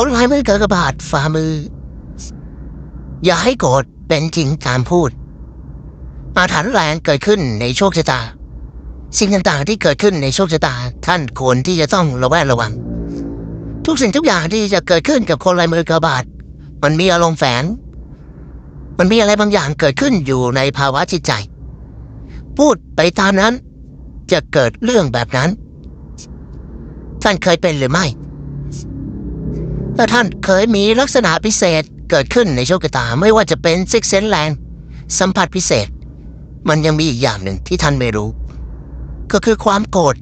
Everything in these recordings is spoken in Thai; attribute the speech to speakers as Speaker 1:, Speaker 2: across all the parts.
Speaker 1: คนร้ายมือกากบาทฝ่ามือ อย่าให้โกรธเป็นจริงตามพูดอาถรรพ์แรงเกิดขึ้นในโชคชะตา สิ่งต่างๆที่เกิดขึ้นในโชคชะตา ท่านควรที่จะต้องระแวดระวัง ทุกสิ่งทุกอย่างที่จะเกิดขึ้นกับคนลายมือกระบาดมันมีอารมณ์แฝงมันมีอะไรบางอย่างเกิดขึ้นอยู่ในภาวะจิตใจ พูดไปตามนั้น จะเกิดเรื่องแบบนั้น ท่านเคยเป็นหรือไม่ ถ้าท่านเคยมีลักษณะพิเศษเกิดขึ้นในโชคชะตาไม่ว่าจะเป็นซิกเซนแลนสัมผัสพิเศษ มันยังมีอีกอย่างหนึ่งที่ท่านไม่รู้ ก็คือความโกรธ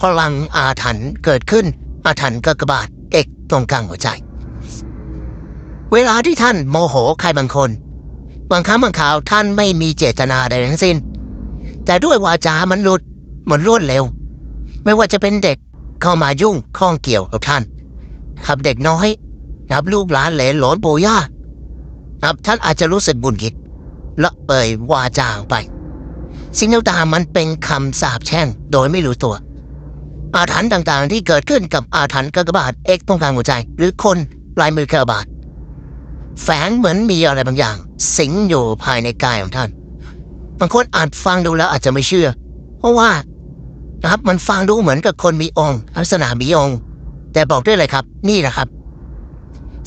Speaker 1: พลังอาถรรพ์เกิดขึ้น อาถรรพ์กากบาทเอกตรงกลางหัวใจ เวลาที่ท่านโมโหใครบางคน บางครั้งบางคราวท่านไม่มีเจตนาใดทั้งสิ้น แต่ด้วยวาจามันหลุดมันรวดเร็ว ไม่ว่าจะเป็นเด็กเข้ามายุ่งข้องเกี่ยวกับท่าน ครับเด็กน้อยครับลูกหลานเหลนหลนปู่ย่าครับท่านอาจจะรู้สึกบุญกิจและเอ่ยวาจาออกไป สิ่งต่างๆมันเป็นคำสาปแช่งโดยไม่รู้ตัว อาถรรพ์ต่างๆที่เกิดขึ้นกับอาถรรพ์กากบาทเอกตรงกลางหัวใจ หรือคนลายมือกากบาทแฝงเหมือนมีอะไรบางอย่าง สิงอยู่ภายในกายของท่านบางคนอาจฟังดูแล้วอาจจะไม่เชื่อ เพราะว่านะครับมันฟังดูเหมือนกับคนมีองค์ลักษณะมีองค์ แต่บอกได้เลยครับ นี่แหละครับ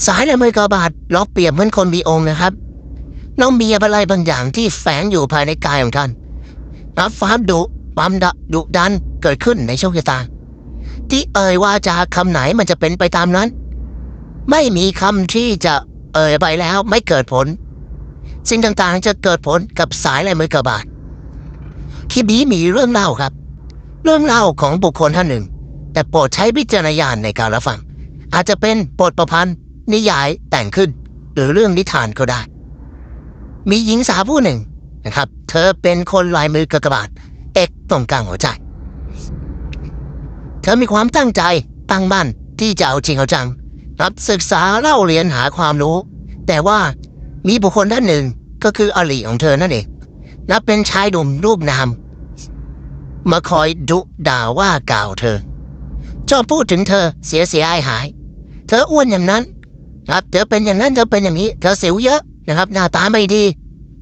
Speaker 1: สายลายมือกาบาทล้อกเปรียบเหมือนคนมีองค์นะครับ น้องมีอะไรบางอย่างที่แฝงอยู่ภายในกายของท่านรับความดุความดะดุดันเกิดขึ้นในโชคชะตา ที่เอ่ยว่าจาคำไหนมันจะเป็นไปตามนั้น ไม่มีคำที่จะเอ่ยไปแล้วไม่เกิดผล สิ่งต่างๆจะเกิดผลกับสายลายมือกระบาดคลิปนี้มีเรื่องเล่าครับ เรื่องเล่าของบุคคลท่านหนึ่ง แต่โปรดใช้วิจารณญาณในการรับฟัง อาจจะเป็นบทประพันธ์ นิยายแต่งขึ้น หรือเรื่องนิทานก็ได้ มีหญิงสาวผู้หนึ่งนะครับ เธอเป็นคนลายมือกระบาดเอกตรงกลางหัวใจ เธอมีความตั้งใจตั้งมั่นที่จะเอาจริงเอาจังรับศึกษาเล่าเรียนหาความรู้ แต่ว่ามีบุคคลท่านหนึ่งก็คืออลีของเธอนั่นเองนับเป็นชายหนุ่มรูปนามมาคอยดุด่าว่ากล่าวเธอ ชอบพูดถึงเธอเสียเสียหายหาย เธออ้วนอย่างนั้นครับเธอเป็นอย่างนั้นเธอเป็นอย่างนี้ เธอเสิวเยอะนะครับ หน้าตาไม่ดี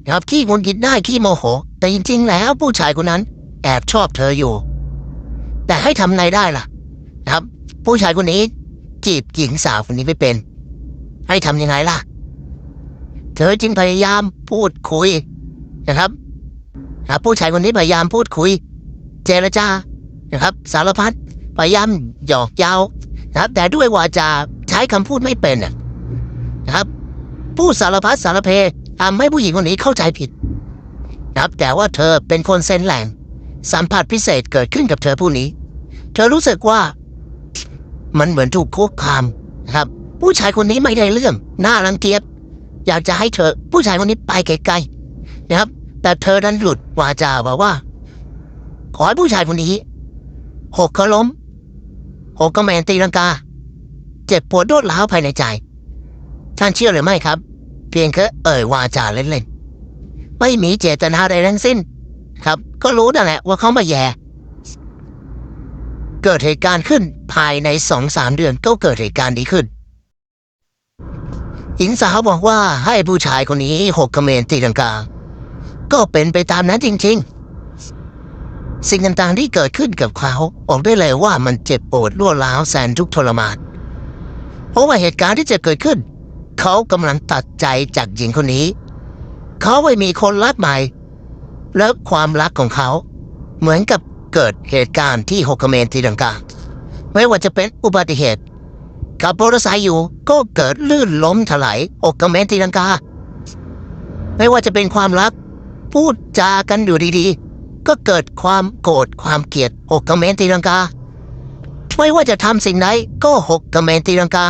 Speaker 1: นะครับขี้งุนกินได้ขี้โมโห แต่จริงๆแล้วผู้ชายคนนั้น แอบชอบเธออยู่ แต่ให้ทำไงได้ล่ะ นะครับ ผู้ชายคนนี้ จีบหญิงสาวคนนี้ไม่เป็น ให้ทำยังไงล่ะ เธอจึงพยายามพูดคุยนะครับนะครับผู้ชายคนนี้พยายามพูดคุย เจรจานะครับ สารพัด พยายามหยอกเย้านะครับ แต่ด้วยวาจาใช้คำพูดไม่เป็นนะครับพูดสารพัดสารเพทำให้ผู้หญิงคนนี้เข้าใจผิดนะครับ แต่ว่าเธอเป็นคนเซนแหลงสัมผัสพิเศษเกิดขึ้นกับเธอผู้นี้ เธอรู้สึกว่า มันเหมือนถูกคุกคามนะครับ ผู้ชายคนนี้ไม่ได้เรื่องน่ารังเกียจอยากจะให้เธอ ผู้ชายคนนี้ไปไกลๆนะครับ แต่เธอนั้นหลุดวาจาบอกว่า ขอให้ผู้ชายคนนี้หกเขาล้ม หกก็แมนตีลังกา เจ็บปวดรวดร้าวภายในใจ ท่านเชื่อหรือไม่ครับ เพียงแค่เอ่ยวาจาเล่นๆ ไม่มีเจตนาใดทั้งสิ้น ครับ ก็รู้นั่นแหละว่าเขามาแย่เกิดเหตุการณ์ขึ้นภายในสองสามเดือนก็เกิดเหตุการณ์นี้ขึ้นหญิงสาวบอกว่าให้ผู้ชายคนนี้หกเมรตีลังกา ก็เป็นไปตามนั้นจริง ๆ สิ่งต่างๆที่เกิดขึ้นกับเขาบอกได้เลยว่ามันเจ็บปวดรวร้าวแสนทุกทรมานเพราะว่าเหตุการณ์ที่จะเกิดขึ้น เขากำลังตัดใจจากหญิงคนนี้ เขาไปมีคนรักใหม่ แล้วความรักของเขา เหมือนกับเกิดเหตุการณ์ที่หกเมรตีลังกาไม่ว่าจะเป็นอุบัติเหตุขับมอเตอร์ไซค์อยู่ก็เกิดลื่นล้มถลายอกเขมรตีลังกา ไม่ว่าจะเป็นความรัก พูดจากันอยู่ดีๆ ก็เกิดความโกรธความเกลียดหกเมรตีลังกา ไม่ว่าจะทำสิ่งไหนก็หกเมรตีลังกา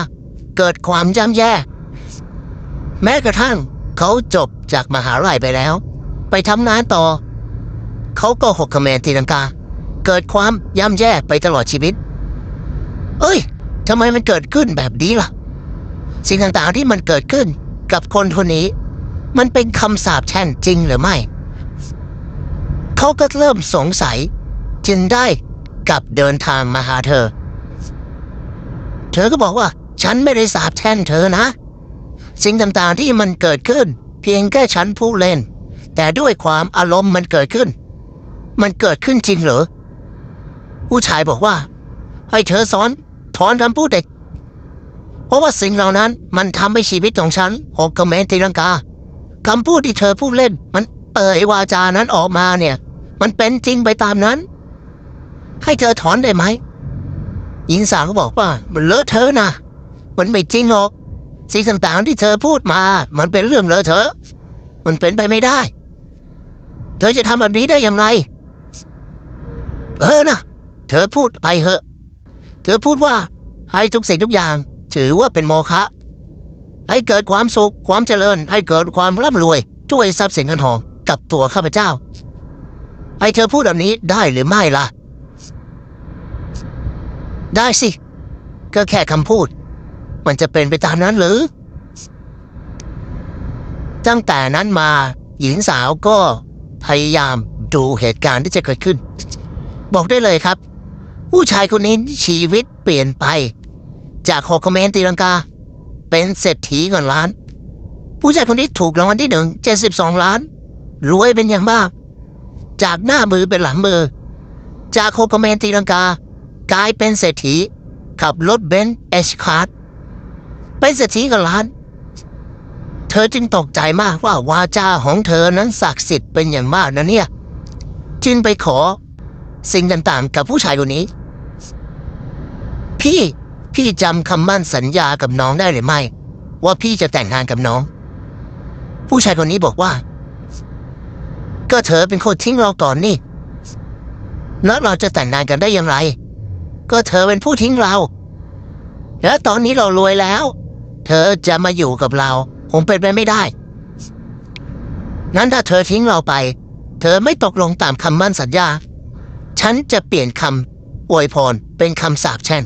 Speaker 1: เกิดความย่ำแย่ แม้กระทั่งเขาจบจากมหาลัยไปแล้ว ไปทำงานต่อ เขาก็หกเมรตีลังกา เกิดความย่ำแย่ไปตลอดชีวิต เอ้ยทำไมมันเกิดขึ้นแบบนี้ล่ะ สิ่งต่างๆที่มันเกิดขึ้นกับคนคนนี้ มันเป็นคำสาปแช่งจริงหรือไม่ เขาก็เริ่มสงสัย จึงได้กลับเดินทางมาหาเธอ เธอก็บอกว่า ฉันไม่ได้สาบแช่งเธอนะ สิ่งต่างๆที่มันเกิดขึ้น เพียงแค่ฉันพูดเล่น แต่ด้วยความอารมณ์มันเกิดขึ้น มันเกิดขึ้นจริงเหรอ ผู้ชายบอกว่า ให้เธอสอนถอนคำพูดเด็ก เพราะว่าสิ่งเหล่านั้นมันทำให้ชีวิตของฉันหกกระเมนตีลังกาคำพูดที่เธอพูดเล่น มันเอ่ยวาจานั้นออกมาเนี่ย มันเป็นจริงไปตามนั้น ให้เธอถอนได้ไหมหญิงสาวก็บอกว่า มันเลอะเทอะนะมันไม่จริงหรอกสิ่งต่างๆที่เธอพูดมา มันเป็นเรื่องเลอะเทอะ มันเป็นไปไม่ได้ เธอจะทำแบบนี้ได้อย่างไร เออนะเธอพูดไปเหอะ เธอพูดว่าให้ทุกสิ่งทุกอย่าง ถือว่าเป็นโมฆะให้เกิดความสุขความเจริญ ให้เกิดความร่ำรวยด้วยทรัพย์สินเงินทองกับตัวข้าพเจ้า ให้เธอพูดแบบนี้ได้หรือไม่ล่ะ ได้สิ ก็แค่คำพูด มันจะเป็นไปตามนั้นหรือ ตั้งแต่นั้นมาหญิงสาวก็พยายามดูเหตุการณ์ที่จะเกิดขึ้น บอกได้เลยครับ ผู้ชายคนนี้ชีวิตเปลี่ยนไป จากหกคอมเมนต์ตีลังกา เป็นเศรษฐีเงินล้าน ผู้ชายคนนี้ถูกรางวัลที่หนึ่งเจ็ดสิบสองล้าน รวยเป็นอย่างมาก จากหน้ามือเป็นหลังมือ จากหกคอมเมนตีลังกา กลายเป็นเศรษฐีขับรถเบนซ์เอชคาร์ดเป็นเศรษฐีเงินล้าน เธอจึงตกใจมากว่าวาจาของเธอนั้นศักดิ์สิทธิ์เป็นอย่างมากนะเนี่ย จึงไปขอสิ่งต่างๆ กับผู้ชายคนนี้ พี่พี่จำคำมั่นสัญญากับน้องได้หรือไม่ ว่าพี่จะแต่งงานกับน้อง ผู้ชายคนนี้บอกว่า ก็เธอเป็นคนทิ้งเราก่อนนี่ แล้วเราจะแต่งงานกันได้อย่างไร ก็เธอเป็นผู้ทิ้งเรา แล้วตอนนี้เรารวยแล้ว เธอจะมาอยู่กับเราคงเป็นไปไม่ได้งั้นถ้าเธอทิ้งเราไป เธอไม่ตกลงตามคำมั่นสัญญา ฉันจะเปลี่ยนคำอวยพรเป็นคำสาปแช่ง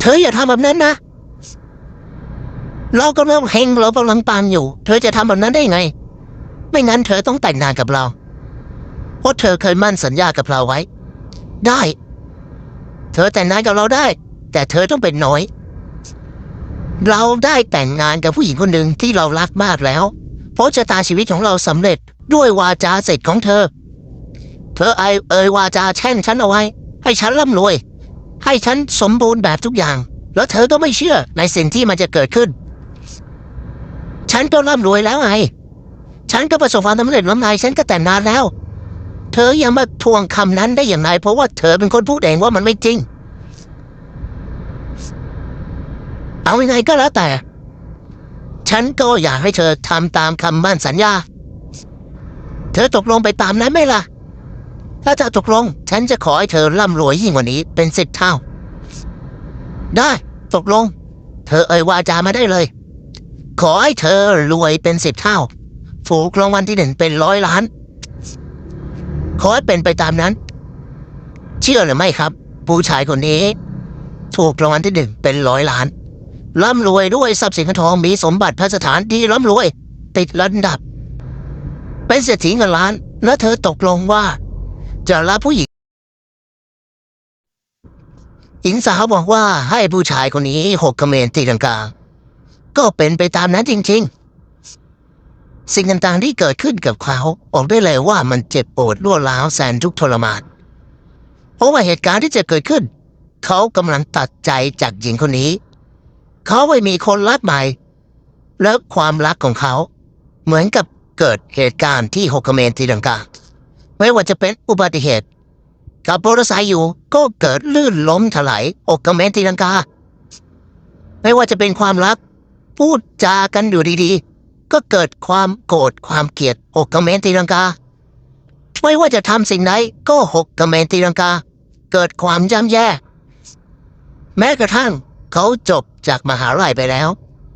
Speaker 1: เธออย่าทำแบบนั้นนะเรากำลังเฮงเรากำลังปังอยู่ เธอจะทำแบบนั้นได้ไง ไม่งั้นเธอต้องแต่งงานกับเรา เพราะเธอเคยมั่นสัญญากับเราไว้ ได้ เธอแต่งงานกับเราได้ แต่เธอต้องเป็นน้อย เราได้แต่งงานกับผู้หญิงคนหนึ่งที่เรารักมากแล้ว เพราะชะตาชีวิตของเราสำเร็จด้วยวาจาเสร็จของเธอ เธอไอเอ่ยวาจาแช่งฉันเอาไว้ ให้ฉันร่ำรวย ให้ฉันสมบูรณ์แบบทุกอย่าง แล้วเธอก็ไม่เชื่อในสิ่งที่มันจะเกิดขึ้น ฉันก็ร่ำรวยแล้วไง ฉันก็ประสบความสำเร็จแล้วไงฉันก็แต่งงานแล้ว เธอยังมาทวงคำนั้นได้อย่างไรเพราะว่าเธอเป็นคนพูดเองว่ามันไม่จริง เอายังไงก็แล้วแต่ ฉันก็อยากให้เธอทำตามคำมั่นสัญญา เธอตกลงไปตามนั้นไหมล่ะ ถ้าเธอตกลง ฉันจะขอให้เธอร่ำรวยยิ่งกว่านี้เป็นสิบเท่า ได้ตกลง เธอเอ่ยวาจามาได้เลย ขอให้เธอรวยเป็นสิบเท่า ถูกรางวัลที่หนึ่งเป็นร้อยล้าน ขอให้เป็นไปตามนั้น เชื่อหรือไม่ครับ ผู้ชายคนนี้ ถูกรางวัลที่หนึ่งเป็นร้อยล้าน ร่ำรวยด้วยทรัพย์สินเงินทองมีสมบัติพระสถานที่ร่ำรวย ติดระดับ เป็นเศรษฐีเงินล้าน แล้วเธอตกลงว่า จะรับผู้หญิงหญิงสาวบอกว่าให้ผู้ชายคนนี้หกเขมรตีลังกา ก็เป็นไปตามนั้นจริง ๆ สิ่งต่างๆที่เกิดขึ้นกับเขาออกได้เลยว่ามันเจ็บปวดรัวร้าวแสนทุกทรมานเพราะว่าเหตุการณ์ที่จะเกิดขึ้น เขากำลังตัดใจจากหญิงคนนี้ เขาไปมีคนรักใหม่ แล้วความรักของเขา เหมือนกับเกิดเหตุการณ์ที่หกเมรตีลังกาไม่ว่าจะเป็นอุบัติเหตุขับมอเตอร์ไซค์อยู่ก็เกิดลื่นล้มถลายอกกระเมนตีลังกา ไม่ว่าจะเป็นความรัก พูดจากันอยู่ดีๆ ก็เกิดความโกรธความเกลียดอกกระเมนตีลังกา ไม่ว่าจะทำสิ่งไหนก็หกกระเมนตีลังกา เกิดความย่ำแย่ แม้กระทั่งเขาจบจากมหาลัยไปแล้ว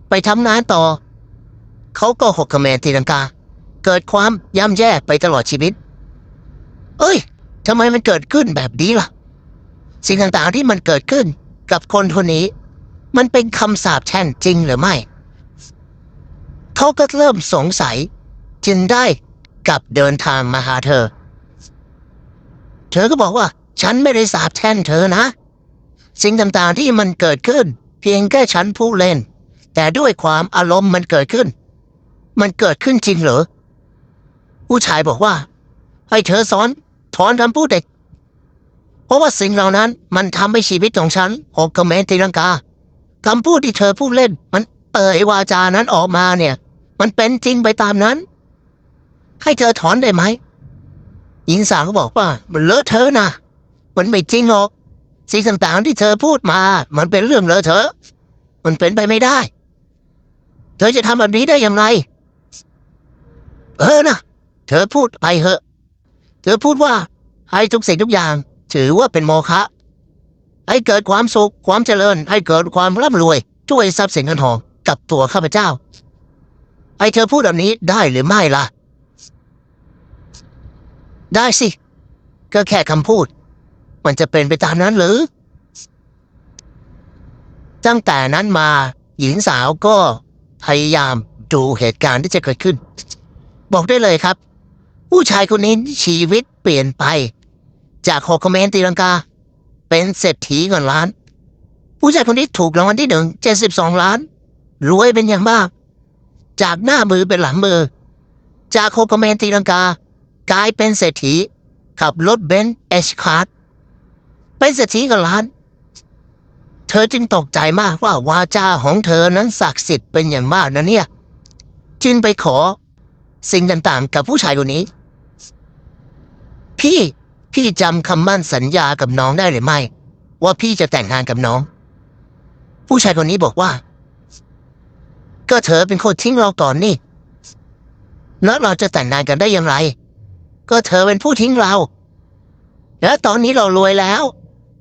Speaker 1: ไปทำงานต่อ เขาก็หกกระเมนตีลังกา เกิดความย่ำแย่ไปตลอดชีวิต เอ้ยทำไมมันเกิดขึ้นแบบนี้ล่ะ สิ่งต่างๆที่มันเกิดขึ้นกับคนคนนี้ มันเป็นคำสาปแช่งจริงหรือไม่ เขาก็เริ่มสงสัย จึงได้กลับเดินทางมาหาเธอ เธอก็บอกว่า ฉันไม่ได้สาปแช่งเธอนะ สิ่งต่างๆที่มันเกิดขึ้น เพียงแค่ฉันพูดเล่น แต่ด้วยความอารมณ์มันเกิดขึ้น มันเกิดขึ้นจริงเหรอผู้ชายบอกว่า ให้เธอสอนถอนคำพูดเด็ก เพราะว่าสิ่งเหล่านั้นมันทำให้ชีวิตของฉันหกกระเมนตีลังกาคำพูดที่เธอพูดเล่น มันเอ่ยวาจานั้นออกมาเนี่ย มันเป็นจริงไปตามนั้น ให้เธอถอนได้ไหมหญิงสาวก็บอกว่า มันเลอะเทอะนะมันไม่จริงหรอกสิ่งต่างๆที่เธอพูดมา มันเป็นเรื่องเลอะเทอะ มันเป็นไปไม่ได้ เธอจะทำแบบนี้ได้อย่างไร เออนะเธอพูดไปเหอะ เธอพูดว่าให้ทุกสิ่งทุกอย่าง ถือว่าเป็นโมฆะให้เกิดความสุขความเจริญ ให้เกิดความร่ำรวยด้วยทรัพย์สินเงินทองกับตัวข้าพเจ้า ไอ้เธอพูดแบบนี้ได้หรือไม่ล่ะ ได้สิ ก็แค่คำพูด มันจะเป็นไปตามนั้นหรือ ตั้งแต่นั้นมา หญิงสาวก็พยายามดูเหตุการณ์ที่จะเกิดขึ้น บอกได้เลยครับ ผู้ชายคนนี้ชีวิตเปลี่ยนไป จากหกคอมเมนต์ตีลังกา เป็นเศรษฐีเงินล้าน ผู้ชายคนนี้ถูกรางวัลที่หนึ่งเจ็ดสิบสองล้าน รวยเป็นอย่างมาก จากหน้ามือเป็นหลังมือ จากหกคอมเมนตีลังกา กลายเป็นเศรษฐีขับรถเบนซ์เอชคาร์ดเป็นเศรษฐีเงินล้าน เธอจึงตกใจมากว่าวาจาของเธอนั้นศักดิ์สิทธิ์เป็นอย่างมากนะเนี่ย จึงไปขอสิ่งต่างๆ กับผู้ชายคนนี้ พี่พี่จำคำมั่นสัญญากับน้องได้หรือไม่ ว่าพี่จะแต่งงานกับน้อง ผู้ชายคนนี้บอกว่า ก็เธอเป็นคนทิ้งเราก่อนนี่ แล้วเราจะแต่งงานกันได้อย่างไร ก็เธอเป็นผู้ทิ้งเรา แล้วตอนนี้เรารวยแล้ว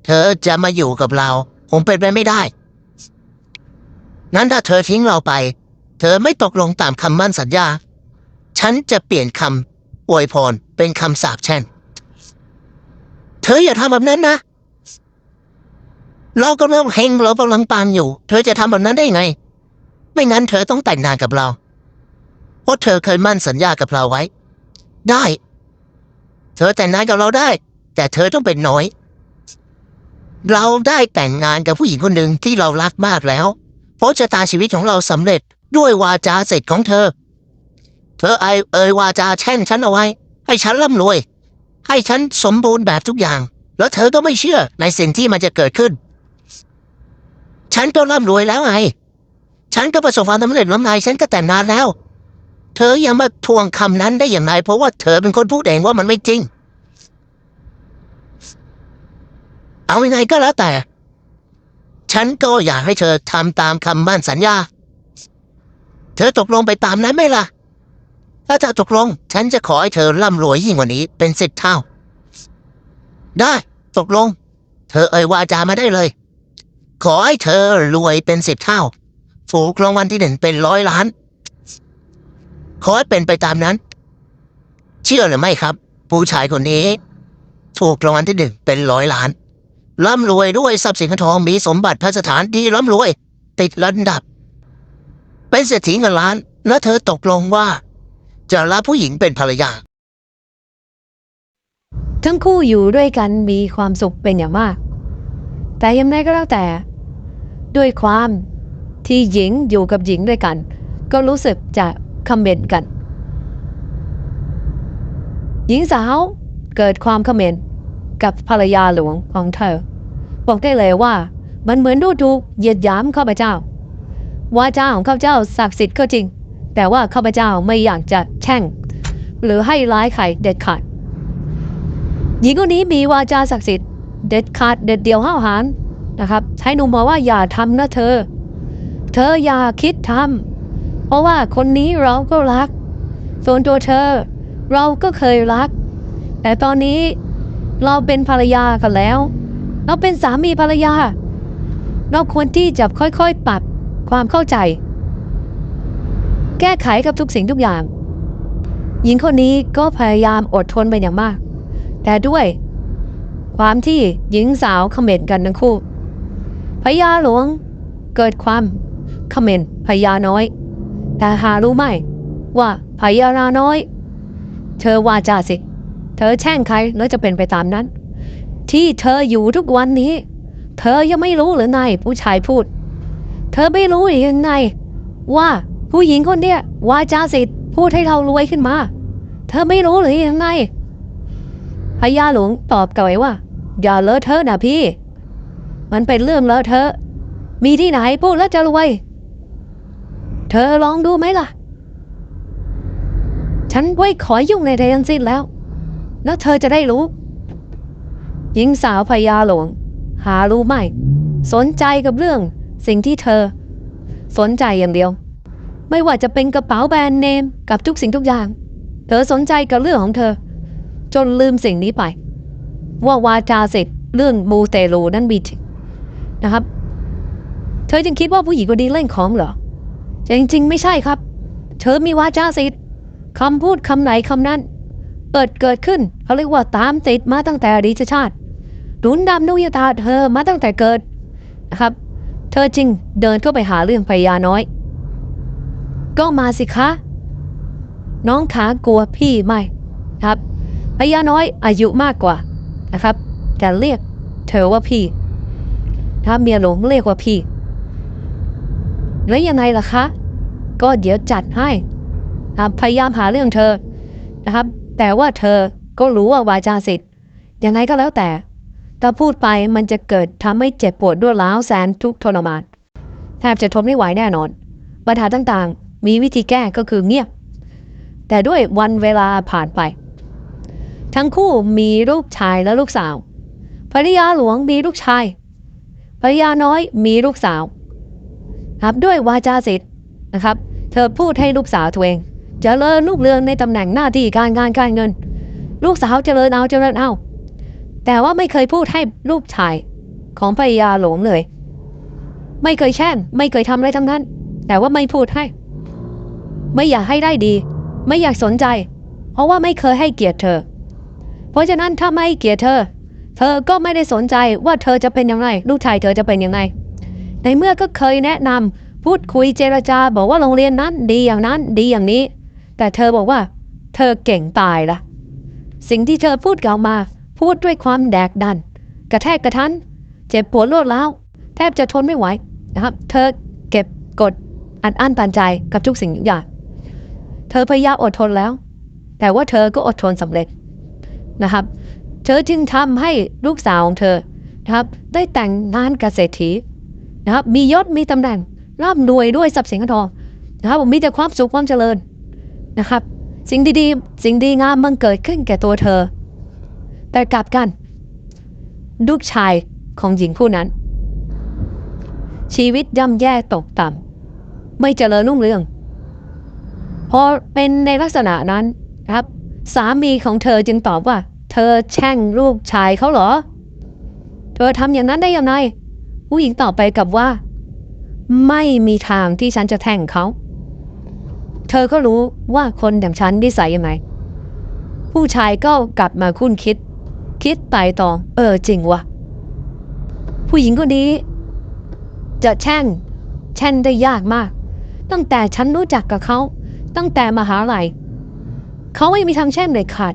Speaker 1: เธอจะมาอยู่กับเราคงเป็นไปไม่ได้ นั้นถ้าเธอทิ้งเราไป เธอไม่ตกลงตามคำมั่นสัญญา ฉันจะเปลี่ยนคำอวยพรเป็นคำสาปแช่งเธออย่าทำแบบนั้นนะ เรากำลังเฮงเรากำลังปังอยู่ เธอจะทำแบบนั้นได้ไง ไม่งั้นเธอต้องแต่งงานกับเรา เพราะเธอเคยมั่นสัญญากับเราไว้ ได้ เธอแต่งงานกับเราได้ แต่เธอต้องเป็นน้อย เราได้แต่งงานกับผู้หญิงคนหนึ่งที่เรารักมากแล้ว เพราะชะตาชีวิตของเราสำเร็จด้วยวาจาเสร็จของเธอ เธอไอเอ่ยวาจาแช่งฉันเอาไว้ ให้ฉันร่ำรวย ให้ฉันสมบูรณ์แบบทุกอย่าง แล้วเธอก็ไม่เชื่อในสิ่งที่มันจะเกิดขึ้น ฉันก็ร่ำรวยแล้วไง ฉันก็ประสบความสำเร็จแล้วไงฉันก็แต่งงานแล้ว เธอยังมาทวงคำนั้นได้อย่างไรเพราะว่าเธอเป็นคนพูดเองว่ามันไม่จริง เอายังไงก็แล้วแต่ ฉันก็อยากให้เธอทำตามคำมั่นสัญญา เธอตกลงไปตามนั้นไหมล่ะ ถ้าเธอตกลง ฉันจะขอให้เธอร่ำรวยยิ่งกว่านี้เป็นสิบเท่า ได้ตกลง เธอเอ่ยวาจามาได้เลย ขอให้เธอรวยเป็นสิบเท่า ถูกรางวัลที่หนึ่งเป็นร้อยล้าน ขอให้เป็นไปตามนั้น เชื่อหรือไม่ครับ ผู้ชายคนนี้ ถูกรางวัลที่หนึ่งเป็นร้อยล้านร่ำรวยด้วยทรัพย์สินเงินทองมีสมบัติพระสถานที่ร่ำรวย ติดระดับ เป็นเศรษฐีเงินล้าน แล้วเธอตกลงว่า จะรับผู้หญิงเป็นภรรยา
Speaker 2: ทั้งคู่อยู่ด้วยกันมีความสุขเป็นอย่างมาก แต่ยังไงก็แล้วแต่ ด้วยความ ที่หญิงอยู่กับหญิงด้วยกัน ก็รู้สึกจะคอมเมนต์กัน หญิงสาวเกิดความคอมเมนต์กับภรรยาหลวงของเธอ บอกได้เลยว่ามันเหมือนดูถูกเหยียดหยามข้าพเจ้าวาจาของข้าพเจ้าศักดิ์สิทธิ์ก็จริง แต่ว่าข้าพเจ้าไม่อยากจะแช่ง หรือให้ร้ายใครเด็ดขาด หญิงคนนี้มีวาจาศักดิ์สิทธิ์เด็ดขาดเด็ดเดียวห้าวหาญนะครับให้หนุ่มบอกว่าอย่าทำนะเธอ เธออย่าคิดทำเพราะว่าคนนี้เราก็รัก ส่วนตัวเธอ เราก็เคยรัก แต่ตอนนี้เราเป็นภรรยากันแล้ว เราเป็นสามีภรรยา เราควรที่จะค่อยๆปรับความเข้าใจ แก้ไขกับทุกสิ่งทุกอย่าง หญิงคนนี้ก็พยายามอดทนเป็นอย่างมาก แต่ด้วย ความที่หญิงสาวเขม่นกันทั้งคู่พญาหลวงเกิดความ เขม่นพญาน้อย แต่หารู้ไหมว่าพญานาน้อย เธอว่าจาสิ เธอแช่งใครแล้วจะเป็นไปตามนั้น ที่เธออยู่ทุกวันนี้ เธอยังไม่รู้หรือไงผู้ชายพูด เธอไม่รู้หรือยังไงว่าผู้หญิงคนเนี้ยวาจาสิพูดให้เรารวยขึ้นมา เธอไม่รู้หรือยังไงพญาหลวงตอบกลับไปว่า อย่าเลอะเทอะนะพี่ มันเป็นเรื่องเลอะเทอะ มีที่ไหนพูดแล้วจะรวย เธอลองดูไหมล่ะ ฉันไม่ขอยุ่งในใดทั้งสิ้นแล้ว แล้วเธอจะได้รู้ หญิงสาวพญาหลวง หารู้ไหม สนใจกับเรื่อง สิ่งที่เธอ สนใจอย่างเดียว ไม่ว่าจะเป็นกระเป๋าแบรนด์เนมกับทุกสิ่งทุกอย่าง เธอสนใจกับเรื่องของเธอ จนลืมสิ่งนี้ไป ว่าวาจาสิทธิ์เรื่องมูเตลูนั้นมีจริงนะครับ เธอจึงคิดว่าผู้หญิงคนนี้เล่นของเหรอ แต่จริง ๆ ไม่ใช่ครับ เธอมีวาจาสิทธิ์คำพูดคำไหนคำนั้น เกิดเกิดขึ้นเขาเรียกว่าตามติดมาตั้งแต่อดีตชาติดุนดำนุยตาเธอมาตั้งแต่เกิดนะครับ เธอจึงเดินเข้าไปหาเรื่องพญาน้อย ก็มาสิคะ น้องขากลัวพี่ไหมครับพญาน้อยอายุมากกว่านะครับ แต่เรียกเธอว่าพี่ ถ้าเมียหลวงเรียกว่าพี่ แล้วยังไงล่ะคะ ก็เดี๋ยวจัดให้พยายามหาเรื่องเธอนะครับ แต่ว่าเธอก็รู้ว่าวาจาสิทธิ์ยังไงก็แล้วแต่ ถ้าพูดไปมันจะเกิดทำให้เจ็บปวดด้วยร้าวแสนทุกทรมานแทบจะทนไม่ไหวแน่นอน ปัญหาต่างๆ มีวิธีแก้ก็คือเงียบ แต่ด้วยวันเวลาผ่านไป ทั้งคู่มีลูกชายและลูกสาวภรรยาหลวงมีลูกชายภรรยาน้อยมีลูกสาว ครับด้วยวาจาสิทธิ์นะครับ เธอพูดให้ลูกสาวตัวเองเจริญลูกเรืองในตำแหน่งหน้าที่การงานการเงิน ลูกสาวเจริญเอาเจริญเอา แต่ว่าไม่เคยพูดให้ลูกชายของภรรยาหลงเลย ไม่เคยแช่งไม่เคยทำอะไรทั้งนั้น แต่ว่าไม่พูดให้ ไม่อยากให้ได้ดี ไม่อยากสนใจ เพราะว่าไม่เคยให้เกียรติเธอ เพราะฉะนั้นถ้าไม่เกียรติเธอ เธอก็ไม่ได้สนใจว่าเธอจะเป็นยังไงลูกชายเธอจะเป็นยังไง ในเมื่อก็เคยแนะนำพูดคุยเจรจา บอกว่าโรงเรียนนั้นดีอย่างนั้นดีอย่างนี้ แต่เธอบอกว่า เธอเก่งตายละสิ่งที่เธอพูดกล่าวมา พูดด้วยความแดกดัน กระแทกกระทัน เจ็บปวดรวดร้าวแทบจะทนไม่ไหวนะครับ เธอเก็บกดอัดอั้นตันใจกับทุกสิ่งทุกอย่าง เธอพยายามอดทนแล้ว แต่ว่าเธอก็อดทนสำเร็จนะครับ เธอจึงทำให้ลูกสาวของเธอนะครับ ได้แต่งงานกับเศรษฐี นะครับมียศมีตำแหน่งร่ำรวยด้วยทรัพย์สินเงินทองนะครับผมมีแต่ความสุขความเจริญนะครับ สิ่งดีๆสิ่งดีงามมันเกิดขึ้นแก่ตัวเธอ แต่กลับกันลูกชายของหญิงผู้นั้น ชีวิตย่ำแย่ตกต่ำไม่เจริญรุ่งเรืองพอเป็นในลักษณะนั้นครับ สามีของเธอจึงตอบว่า เธอแช่งลูกชายเขาเหรอ เธอทำอย่างนั้นได้ยังไง ผู้หญิงตอบไปกับว่า ไม่มีทางที่ฉันจะแทงเขา เธอก็รู้ว่าคนอย่างฉันนิสัยยังไง ผู้ชายก็กลับมาคุ้นคิด คิดไปต่อ เออจริงวะผู้หญิงคนนี้ จะแช่ง แช่งได้ยากมาก ตั้งแต่ฉันรู้จักกับเขา ตั้งแต่มหาลัยเขาไม่มีทางแช่งเลยขาด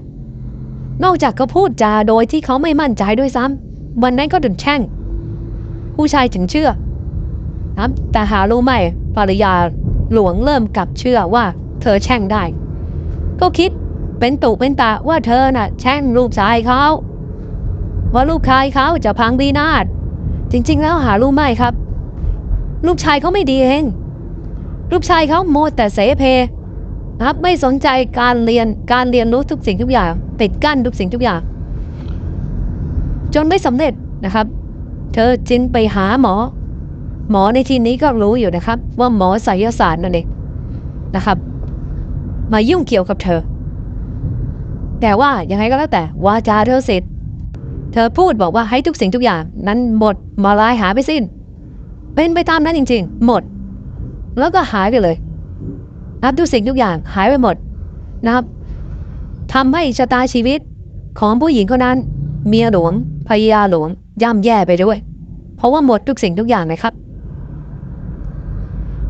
Speaker 2: นอกจากเขาพูดจาโดยที่เขาไม่มั่นใจด้วยซ้ำวันนั้นก็ถึงแช่ง ผู้ชายถึงเชื่อนะแต่หารู้ไหมภรรยาหลวงเริ่มกลับเชื่อว่าเธอแช่งได้ ก็คิดเป็นตุเป็นตาว่าเธอน่ะ แช่งลูกชายเขาว่าลูกชายเขาจะพังบีนาศจริง ๆ แล้วหารู้ไหมครับ ลูกชายเขาไม่ดีเองลูกชายเขาโมแต่เสเพครับไม่สนใจการเรียนการเรียนรู้ทุกสิ่งทุกอย่างปิดกั้นทุกสิ่งทุกอย่าง จนไม่สำเร็จนะครับ เธอจึงไปหาหมอ หมอในที่นี้ก็รู้อยู่นะครับ ว่าหมอไสยศาสตร์นั่นเองนะครับ มายุ่งเกี่ยวกับเธอ แต่ว่ายังไงก็แล้วแต่วาจาเธอเสร็จ เธอพูดบอกว่าให้ทุกสิ่งทุกอย่าง นั้นหมดมาลายหาไปสิ้น เป็นไปตามนั้นจริง ๆ หมด แล้วก็หายไปเลยนับทุกสิ่งทุกอย่างหายไปหมดนะครับทำให้ชะตาชีวิตของผู้หญิงคนนั้น เมียหลวงภรรยาหลวง ย่ำแย่ไปด้วย เพราะว่าหมดทุกสิ่งทุกอย่างเลยครับ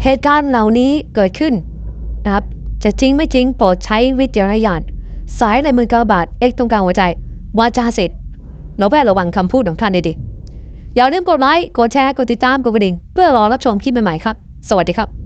Speaker 2: เหตุการณ์เหล่านี้เกิดขึ้นนะครับ จะจริงไม่จริงโปรดใช้วิจารณญาณสายในมือกระบาดเอกตรงกลางหัวใจวาจาเสร็จเราแวดระวังคำพูดของท่านดีๆอย่าลืมกดไลค์กดแชร์กดติดตามกดกระดิ่งเพื่อรอรับชมคลิปใหม่ๆครับ สวัสดีครับ